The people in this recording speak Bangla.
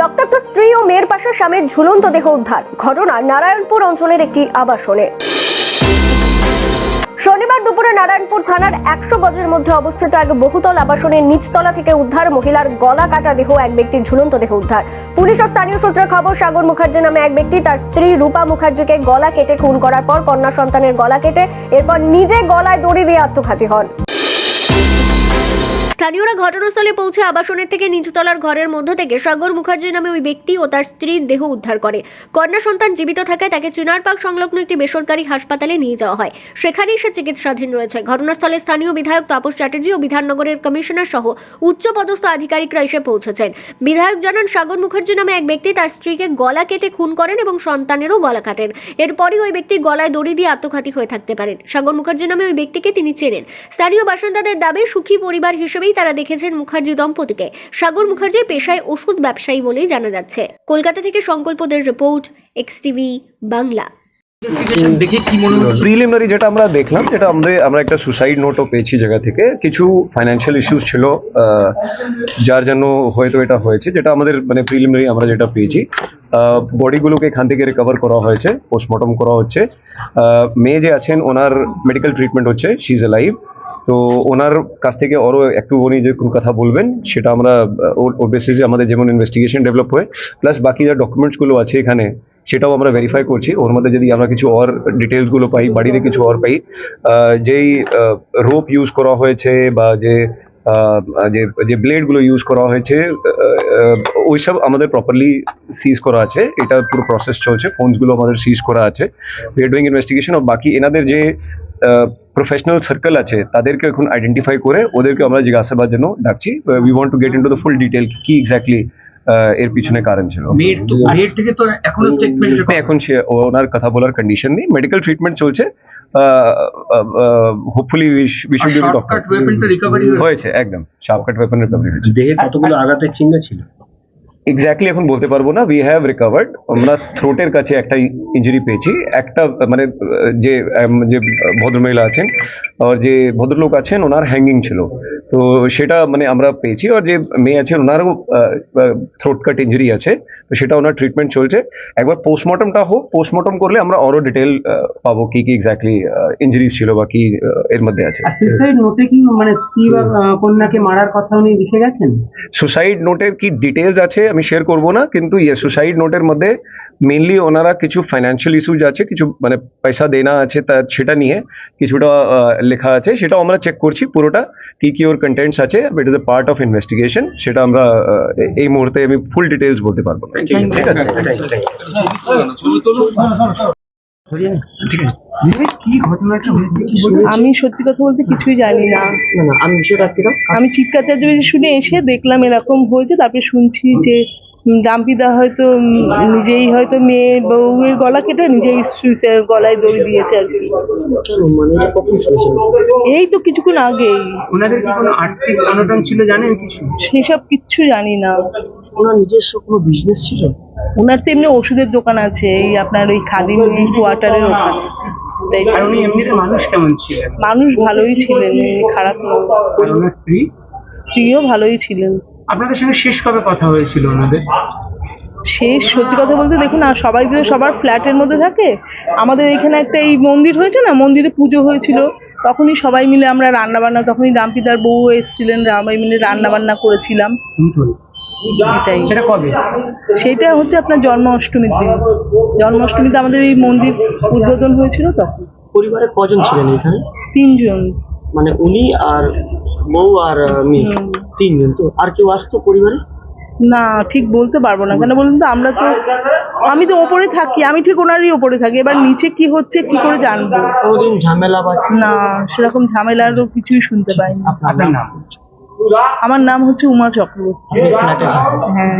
রক্তাক্ত স্ত্রী ও মেয়ের পাশে স্বামীর ঝুলন্ত দেহ উদ্ধার। ঘটনা নারায়ণপুর অঞ্চলের একটি আবাসনে। শনিবার দুপুরে নারায়ণপুর থানার একশো গজের মধ্যে অবস্থিত এক বহুতল আবাসনের নিচতলা থেকে উদ্ধার মহিলার গলা কাটা দেহ এক ব্যক্তির ঝুলন্ত দেহ উদ্ধার। পুলিশ ও স্থানীয় সূত্রে খবর, সাগর মুখার্জি নামে এক ব্যক্তি তার স্ত্রী রূপা মুখার্জিকে গলা কেটে খুন করার পর কন্যা সন্তানের গলা কেটে এরপর নিজে গলায় দড়ি দিয়ে আত্মঘাতী হন। স্থানীয়রা ঘটনাস্থলে পৌঁছে আবাসনের থেকে নিচুতলার ঘরের মধ্য থেকে সাগর মুখার্জি নামে ওই ব্যক্তি ও তার স্ত্রীর দেহ উদ্ধার করে। কন্যা সন্তান জীবিত থাকায় তাকে চিনার পার্ক সংলগ্ন একটি বেসরকারি হাসপাতালে নিয়ে যাওয়া হয়। সেখানেই সে চিকিৎসাধীন রয়েছে। ঘটনাস্থলে স্থানীয় বিধায়ক তাপস চ্যাটার্জি ও বিধাননগরের কমিশনার সহ উচ্চপদস্থ আধিকারিকরা এসে পৌঁছেছেন। বিধায়ক জানান, সাগর মুখার্জি নামে এক ব্যক্তি তার স্ত্রীকে গলা কেটে খুন করেন এবং সন্তানেরও গলা কাটেন। এরপরই ওই ব্যক্তি গলায় দড়ি দিয়ে আত্মঘাতী হয়ে থাকতে পারেন। সাগর মুখার্জি নামে ওই ব্যক্তিকে তিনি চেনেন। স্থানীয় বাসিন্দাদের দাবি, সুখী পরিবার হিসেবেই তারা দেখেছেন মুখার্জি দম্পতিকে। সাগর মুখার্জি পেশায় ওষুধ ব্যবসায়ী বলেই জানা যাচ্ছে। কলকাতা থেকে সংকল্পদের রিপোর্ট এক্স টিভি বাংলা। মনে প্রিলিমিনারি যেটা আমরা দেখলাম যেটা আমাদের আমরা একটা সুসাইড নোটও পেয়েছি জায়গা থেকে। কিছু ফাইন্যান্সিয়াল ইস্যুস ছিল আহ, যার জন্য হয়তো এটা হয়েছে যেটা আমাদের মানে প্রিলিমিনারি আমরা যেটা পেয়েছি। বডিগুলোকে এখান থেকে রিকভার করা হয়েছে পোস্টমর্টম করা হচ্ছে। আহ, মেয়ে যে আছেন ওনার মেডিকেল ট্রিটমেন্ট হচ্ছে শি ইজ লাইভ তো ওনার কাছ থেকে আরও একটু উনি যে কোনো কথা বলবেন, সেটা আমরা ওর- বেসিসে আমাদের যেমন ইনভেস্টিগেশন ডেভেলপ হয় প্লাস বাকি যা ডকুমেন্টসগুলো আছে এখানে, সেটাও আমরা ভেরিফাই করছি। ওর মধ্যে যদি আমরা কিছু অর ডিটেলসগুলো পাই, বাড়িতে কিছু অর পাই যেই রোপ ইউজ করা হয়েছে বা যে যে যে ব্লেডগুলো ইউজ করা হয়েছে ওইসব আমাদের প্রপারলি সিজ করা আছে। এটা পুরো প্রসেস চলছে ফোনসগুলো আমাদের সিজ করা আছে। উই ডুইং ইনভেস্টিগেশন বাকি এনাদের যে প্রফেশনাল সার্কেল আছে তাদেরকে এখন আইডেন্টিফাই করে ওদেরকে আমরা জিজ্ঞাসাবাদ জন্য ডাকছি। We want to get into the full detail কি এক্স্যাক্টলি এর পিছনে কারণ ছিল। মেয়ের থেকে তো এখনও স্টেটমেন্ট এখন সে ওনার কথা বলার কন্ডিশন নেই। মেডিকেল ট্রিটমেন্ট চলছে। হোপফুলি শর্টকাট হয়েছে। একদম। শার্পকাট ওয়েপন রিকভারি হয়েছে। দেহে কতগুলো আঘাতের চিহ্ন ছিল? এক্স্যাক্টলি এখন বলতে পারব না উই হ্যাভ রিকভার্ড আমরা থ্রোটের কাছে একটা ইঞ্জুরি পেয়েছি। একটা মানে যে যে ভদ্রমহিলা আছেন, আর যে ভদ্রলোক আছেন, ওনার হ্যাঙ্গিং ছিল। তো সেটা মানে আমরা পেয়েছি আর যে মেয়ে আছে ওনারও থ্রোট কাট ইঞ্জুরি আছে তো সেটা ওনার ট্রিটমেন্ট চলছে। একবার পোস্টমর্টমটা হোক পোস্টমর্টম করলে আমরা আরও ডিটেল পাবো কি কি এক্স্যাক্টলি ইঞ্জুরিজ ছিল বা কি এর মধ্যে আছে। আর সুইসাইড নোটে কি মানে স্ত্রী বা কন্যাকে মারার কথা উনি লিখে গেছেন? সুসাইড নোটের কি ডিটেলস আছে আমি শেয়ার করব না কিন্তু ইয়ে সুসাইড নোটের মধ্যে মেনলি ওনারা কিছু ফাইন্যান্সিয়াল ইস্যুজ আছে কিছু মানে পয়সা দেনা আছে তা সেটা নিয়ে কিছুটা লেখা আছে সেটা আমরা চেক করছি পুরোটা কি কি ওর কন্টেন্টস আছে it is a part of investigation সেটা আমরা এই মুহূর্তে আমি ফুল ডিটেলস বলতে পারব। ঠিক আছে? আমি সত্যি কথা বলতে কিছুই জানি না। না না আমি চিৎকার শুনে এসে দেখলাম এরকম হয়েছে তারপরে শুনছি যে ডাম্পিদা হয়তো নিজেই হয়তো মেয়ে বউয়ের গলা কেটে নিজেই গলায় দড়ি দিয়েছে আর কি। কেন মানে এটা কখন শুনেছেন এই তো কিছুক্ষণ আগেই। ওনাদের কি কোনো আর্থিক অনটন ছিল জানেন কিছু? সেসব কিচ্ছু জানি না। ওনার নিজস্ব কোনো বিজনেস ছিল? ওনার তো এমনি ওষুধের দোকান আছে এই আপনার ওই খাদিম কোয়ার্টারের ওখানে। মানুষ কেমন ছিলেন? মানুষ ভালোই ছিলেন খারাপ না আর ওনার স্ত্রী? স্ত্রীও ভালোই ছিলেন। আপনাদের সঙ্গে শেষ কবে কথা হয়েছিল ওনাদের? শেষ সত্যি কথা বলতে দেখুন আর সবাই তো সবার ফ্ল্যাটের মধ্যে থাকে আমাদের এখানে একটা এই মন্দির হয়েছে না মন্দিরে পুজো হয়েছিল তখনই সবাই মিলে আমরা রান্না বান্না তখনই ডাম্পিদার বউ এসেছিলেন সবাই মিলে রান্না বান্না করেছিলাম। এটাই। সেটা কবে? সেইটা হচ্ছে আপনার জন্মাষ্টমীর দিন। জন্মাষ্টমীতে আমাদের এই মন্দির উদ্বোধন হয়েছিল তখন। পরিবারে কজন ছিলেন এখানে? তিনজন। মানে উনি আর বউ আর মেয়ে। তিনজন তো। আর কেউ আসতো পরিবারে? না ঠিক বলতে পারব না। কেন বলুন তো আমরা তো আমি তো ওপরে থাকি আমি ঠিক ওনারই ওপরে থাকি। এবার নিচে কি হচ্ছে কি করে জানব? কোনোদিন ঝামেলা বা না সেরকম ঝামেলারও কিছুই শুনতে পাইনি। আপনার নাম? আমার নাম হচ্ছে উমা চক্রবর্তী। হ্যাঁ।